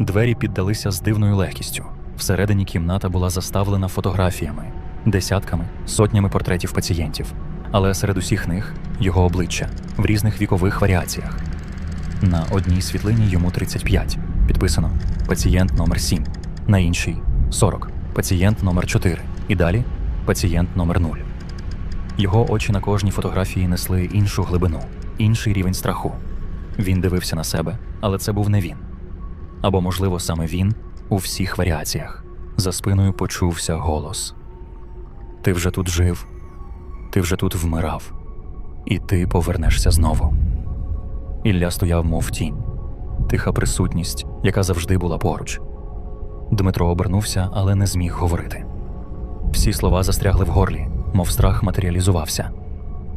Двері піддалися з дивною легкістю. Всередині кімната була заставлена фотографіями, десятками, сотнями портретів пацієнтів, але серед усіх них його обличчя в різних вікових варіаціях. На одній світлині йому 35, підписано пацієнт номер 7, на іншій 40, пацієнт номер 4 і далі пацієнт номер 0. Його очі на кожній фотографії несли іншу глибину, інший рівень страху. Він дивився на себе, але це був не він. Або, можливо, саме він у всіх варіаціях. За спиною почувся голос: Ти вже тут жив, ти вже тут вмирав, і ти повернешся знову. Ілля стояв, мов тінь, тиха присутність, яка завжди була поруч. Дмитро обернувся, але не зміг говорити. Всі слова застрягли в горлі, мов страх матеріалізувався.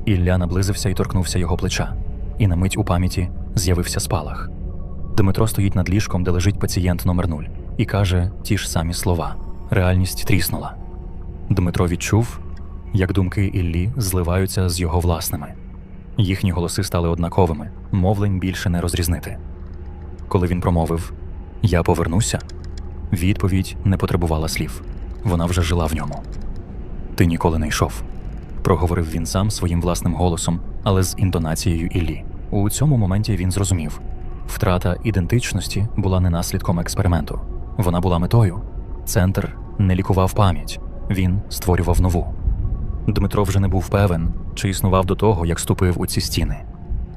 Ілля наблизився і торкнувся його плеча, і на мить у пам'яті з'явився спалах. Дмитро стоїть над ліжком, де лежить пацієнт номер 0 і каже ті ж самі слова. Реальність тріснула. Дмитро відчув, як думки Іллі зливаються з його власними. Їхні голоси стали однаковими, мовлень більше не розрізнити. Коли він промовив Я повернуся, відповідь не потребувала слів. Вона вже жила в ньому. Ти ніколи не йшов, проговорив він сам своїм власним голосом, але з інтонацією Іллі. У цьому моменті він зрозумів втрата ідентичності була не наслідком експерименту, вона була метою. Центр не лікував пам'ять, він створював нову. Дмитро вже не був певен, чи існував до того, як ступив у ці стіни.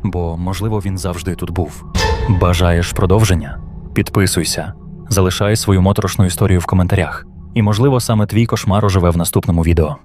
Бо, можливо, він завжди тут був. Бажаєш продовження? Підписуйся, залишай свою моторошну історію в коментарях. І, можливо, саме твій кошмар оживе в наступному відео.